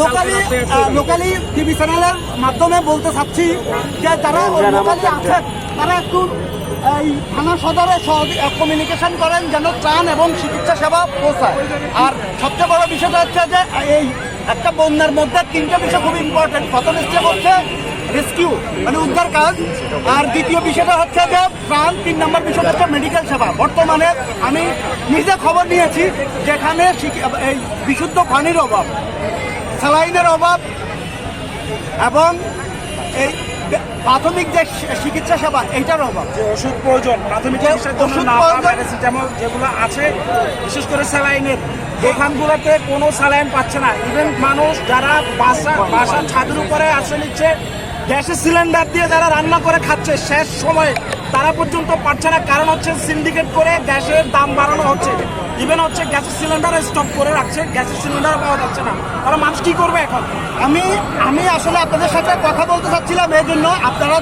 Locally locally TV চ্যানেলের মাধ্যমে বলতে চাচ্ছি যে যারা লোকালি আছেন তারা একটু এই থানা সদরে কমিউনিকেশন করেন যেন ত্রাণ এবং চিকিৎসা সেবা পৌঁছায়। আর সবচেয়ে বড় বিষয়টা হচ্ছে যে এই একটা বন্যার মধ্যে তিনটা বিষয় খুব ইম্পর্টেন্ট প্রথম স্টেপ হচ্ছে রেস্কিউ মানে উদ্ধার কাজ। আর দ্বিতীয় বিষয়টা হচ্ছে যে ত্রাণ তিন নম্বর বিষয়টা হচ্ছে মেডিকেল সেবা। বর্তমানে আমি নিজে খবর নিয়েছি যেখানে এই বিশুদ্ধ পানির অভাব স্যালাইনের অভাব এবং এই প্রাথমিক যে চিকিৎসা সেবা এইটার অভাব। যে ওষুধ প্রয়োজন প্রাথমিক ওষুধ যেগুলো আছে বিশেষ করে স্যালাইনের দোকানগুলোতে কোনো স্যালাইন পাচ্ছে না। ইভেন মানুষ যারা বাসা বাসার ছাদের উপরে আসে নিচ্ছে গ্যাসের সিলিন্ডার দিয়ে যারা রান্না করে খাচ্ছে, শেষ সময়ে তারা পর্যন্ত পাচ্ছে না। কারণ হচ্ছে সিন্ডিকেট করে গ্যাসের দাম বাড়ানো হচ্ছে। ইভেন হচ্ছে গ্যাসের সিলিন্ডার স্টক করে রাখছে, গ্যাসের সিলিন্ডার পাওয়া যাচ্ছে না। তারা মানুষ কি করবে এখন? আমি আমি আসলে আপনাদের সাথে কথা বলতে চাচ্ছিলাম এই জন্য আপনারা